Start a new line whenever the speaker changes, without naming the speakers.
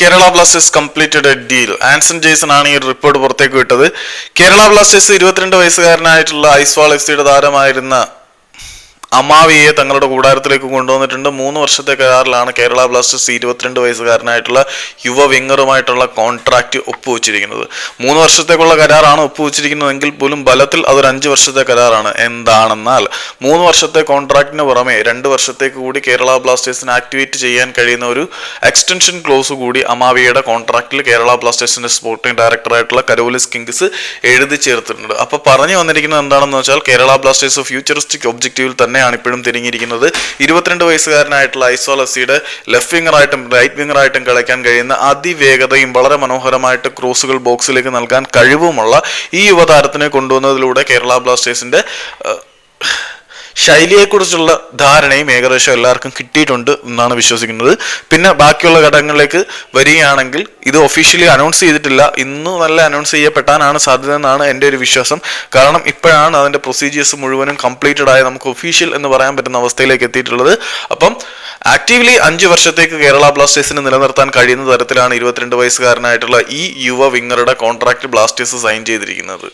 Kerala Blasters completed a deal Anson Jaison ആണ് ഈ report പുറത്തേക്ക് വിട്ടത്. കേരള ബ്ലാസ്റ്റേഴ്സ് ഇരുപത്തിരണ്ട് വയസ്സുകാരനായിട്ടുള്ള ഐസ്വാൾ എഫ് സിയുടെ താരമായിരുന്ന അമാവിയെ തങ്ങളുടെ കൂടാരത്തിലേക്ക് കൊണ്ടുവന്നിട്ടുണ്ട്. മൂന്ന് വർഷത്തെ കരാറിലാണ് കേരള ബ്ലാസ്റ്റേഴ്സ് ഇരുപത്തിരണ്ട് വയസ്സുകാരനായിട്ടുള്ള യുവ വിങ്ങറുമായിട്ടുള്ള കോൺട്രാക്റ്റ് ഒപ്പുവെച്ചിരിക്കുന്നത്. മൂന്ന് വർഷത്തേക്കുള്ള കരാറാണ് ഒപ്പുവെച്ചിരിക്കുന്നതെങ്കിൽ പോലും ബലത്തിൽ അതൊരു അഞ്ച് വർഷത്തെ കരാറാണ്. എന്താണെന്നാൽ മൂന്ന് വർഷത്തെ കോൺട്രാക്റ്റിന് പുറമെ രണ്ട് വർഷത്തേക്ക് കൂടി കേരള ബ്ലാസ്റ്റേഴ്സിന് ആക്ടിവേറ്റ് ചെയ്യാൻ കഴിയുന്ന ഒരു എക്സ്റ്റൻഷൻ ക്ലോസ് കൂടി അമാവിയുടെ കോൺട്രാക്റ്റിൽ കേരള ബ്ലാസ്റ്റേഴ്സിന്റെ സ്പോർട്ടിംഗ് ഡയറക്ടറായിട്ടുള്ള കരോലിസ് കിങ്സ് എഴുതി ചേർത്തിട്ടുണ്ട്. അപ്പോൾ പറഞ്ഞു വന്നിരിക്കുന്നത് എന്താണെന്ന് വെച്ചാൽ കേരള ബ്ലാസ്റ്റേഴ്സ് ഫ്യൂച്ചറിസ്റ്റിക് ഒബ്ജക്റ്റീവിൽ തന്നെയാണ് ഇപ്പോഴും തിരിഞ്ഞിരിക്കുന്നത്. ഇരുപത്തിരണ്ട് വയസ്സുകാരനായിട്ടുള്ള എഫ് ലെഫ്റ്റ് വിങ്ങറായിട്ടും റൈറ്റ് വിങ്ങറായിട്ടും കളിക്കാൻ കഴിയുന്ന അതിവേഗതയും വളരെ മനോഹരമായിട്ട് ക്രോസുകൾ ബോക്സിലേക്ക് നൽകാൻ കഴിവുമുള്ള ഈ യുവതാരത്തിനെ കൊണ്ടുവന്നതിലൂടെ കേരള ബ്ലാസ്റ്റേഴ്സിന്റെ ശൈലിയെക്കുറിച്ചുള്ള ധാരണയും ഏകദേശം എല്ലാവർക്കും കിട്ടിയിട്ടുണ്ട് എന്നാണ് വിശ്വസിക്കുന്നത്. പിന്നെ ബാക്കിയുള്ള ഘടകങ്ങളിലേക്ക് വരികയാണെങ്കിൽ ഇത് ഒഫീഷ്യലി അനൗൺസ് ചെയ്തിട്ടില്ല. ഇന്ന് നല്ല അനൗൺസ് ചെയ്യപ്പെട്ടാനാണ് സാധ്യത എന്നാണ് എന്റെ ഒരു വിശ്വാസം. കാരണം ഇപ്പോഴാണ് അതിന്റെ പ്രൊസീജിയേഴ്സ് മുഴുവനും കംപ്ലീറ്റഡ് ആയ നമുക്ക് ഒഫീഷ്യൽ എന്ന് പറയാൻ പറ്റുന്ന അവസ്ഥയിലേക്ക് എത്തിയിട്ടുള്ളത്. അപ്പം ആക്റ്റീവ്ലി അഞ്ച് വർഷത്തേക്ക് കേരള ബ്ലാസ്റ്റേഴ്സിന് നിലനിർത്താൻ കഴിയുന്ന തരത്തിലാണ് ഇരുപത്തിരണ്ട് വയസ്സുകാരനായിട്ടുള്ള ഈ യുവ വിങ്ങറുടെ കോൺട്രാക്ട് ബ്ലാസ്റ്റേഴ്സ് സൈൻ ചെയ്തിരിക്കുന്നത്.